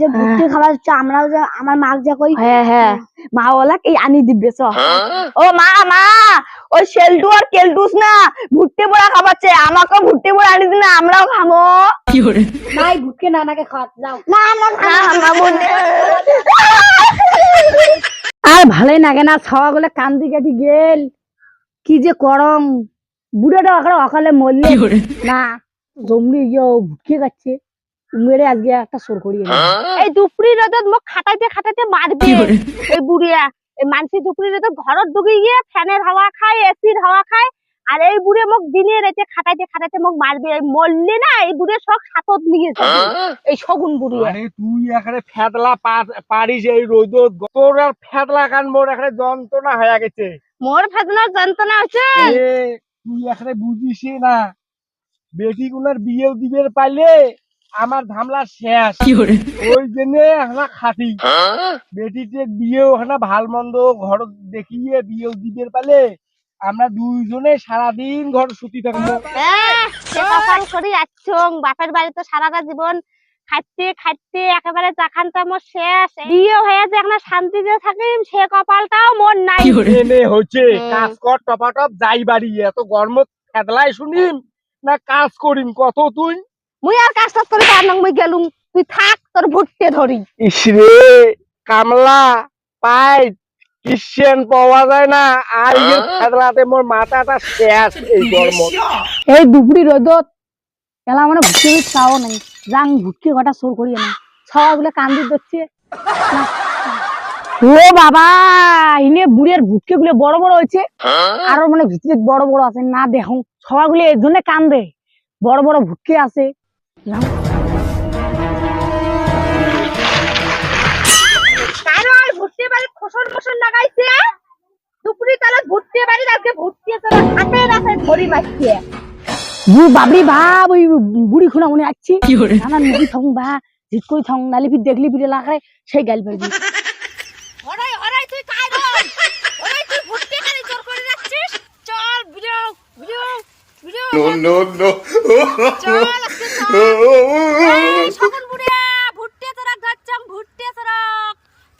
যে ভুট্টে খাবার হচ্ছে যে আমার মাক যা কই হ্যাঁ হ্যাঁ। মা ওলা এই আনি দিবে ও মা মা ওই আর না ভুট্টে খাবাচ্ছে আমাকে ভুট্টে আনি দিন আমরাও ভুট্টে নানাকে খাওয়াতে না না না আর ভালোই লাগে না ছাওয়া গুলো কান্দি কাটি গেল। কি যে করম বুড়োটা ওখানে অকালে মরলে। না জমনি ইয়ে ভুটকে যাচ্ছে মেরে আজকে একটা সোর করিয়ে নে। এই দুপুরি রোদত মোক খাটাইতে খাটাইতে মারবে। এই বুড়িয়া এই মানসি দুপুরি রোদত ঘরত ঢুকি গিয়ে ফ্যানের হাওয়া খায় এসির হাওয়া খায় আর এই বুড়ে মোক দিনে রাতে খাটাইতে খাটাইতে মোক মারবে এই মরলে না এই বুড়ে সব সাতত নিয়ে যাবে এই শগুন বুড়িয়া আরে তুই এখানে ফেদলা পা- পারিস এই রোদ তোর আর ফেদলা কান মোর এখানে যন্ত্রণা হয়ে গেছে। মোর ফেদনার যন্ত্রণা হচ্ছে তুই এখানে বুঝিস না? বেটি গুলার বিয়ে দিবের পাইলে আমার ধামলা শেষ। ওই জন্য এখানে খাটি। বেটিতে বিয়ে ওখানে ভালো মন্দ ঘর দেখিয়ে বিয়ে দিবের পাইলে আমরা দুইজনে সারাদিন ঘর সুতি থাকব। হ্যাঁ, সে কপাল করি আছং বাপের বাড়ি তো সারাটা জীবন খাইতে খাইতে একেবারে চাখানটা মোর শেষ বিয়ে হয়ে যে এখন শান্তিতে থাকিম সে কপালটাও মোর নাই। এনে হচ্ছে কাজ কর টপাটপ যাই বাড়ি এত গরম ফেদলাই শুনিম না কাজ করিম কত তুই? মুই আর কাজটা করে তার নং মুই গেলুম তুই থাক তোর ভুট্টে ধরি। ইসরে কামলা পাই কিসেন পাওয়া যায় না আর এই ফেদলাতে মোর মাথাটা শেষ এই গরমত। এই দুপুরি রোদত এলা মানে নাই যাং সোর করিয়ে না ছাওয়া গুলো কান্দি দিচ্ছে ও বাবা ইনে বুড়ের ভুটকে গুলো বড় বড় হয়েছে। আরও মানে ভিতরে বড় বড় আছে না দেখো ছাওয়া গুলো এর জন্য কান্দে। বড় বড় ভুটকে আছে। ভুট্টে বাড়ি ফসল ফসল লাগাইছে? দুপুরি তালে ভুট্টে বাড়ি আজকে ভুট্টে তোরা হাতে রাতে ধরি মারছে বু বাবরি ভাব ওই বুড়ি খুনা মনে আসছি নানা নিজে থং বা জিত কই থং নালি ফির দেখলি ফিরে লাগায় সেই গাল তুই কাই তুই ভুট্টে জোর করে চল ভিডিও চল শকুন বুড়িয়া ভুট্টে তোরা ধরছং ভুট্টে তোরা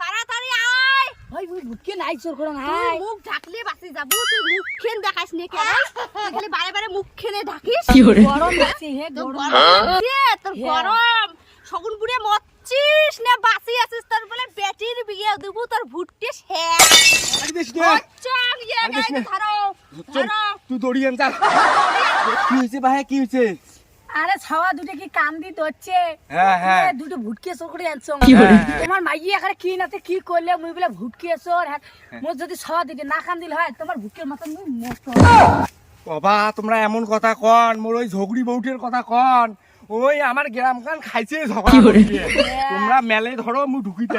তাড়াতাড়ি আয়। ভাই ওই ভুটকে নাই চোর করে তুই নাই। মুখ ঢাকলে বাঁচি যাব। তুই মুখ খেন দেখাস নে কেন? তুই খালি বারে বারে মুখ খেনে ঢাকিস। গরম লাগছে হে গরম তোর হ্যাঁ। গরম। শগুন বুড়ে মরছিস না বাঁচি আছিস তোর বলে বেটির বিয়ে দেবো তোর ভুট্টে শেষ। চল ইয়ে ধরো ধরো। তুই দড়িয়ে যা কি হয়েছে ভাই কি হয়েছে? আরে ছাওয়া দুটো কি কান্দি ধরছে? হ্যাঁ হ্যাঁ। দুটো ভুটকে চোর করে আনছো। তোমার মাইয়ে এখানে কি নাতে কি করলে? মুই বলে ভুটকে চোর হ্যাঁ মোর যদি ছাওয়া দিকে না কান্দিল হয় তোমার ভুটকের মতন মুই মস্ত বাবা তোমরা এমন কথা কন মোর ওই ঝগড়ি বউটের কথা কন। ওই আমার গ্রাম খান খাইছে ঝগড়া। তোমরা মেলে ধরো মু ঢুকিতে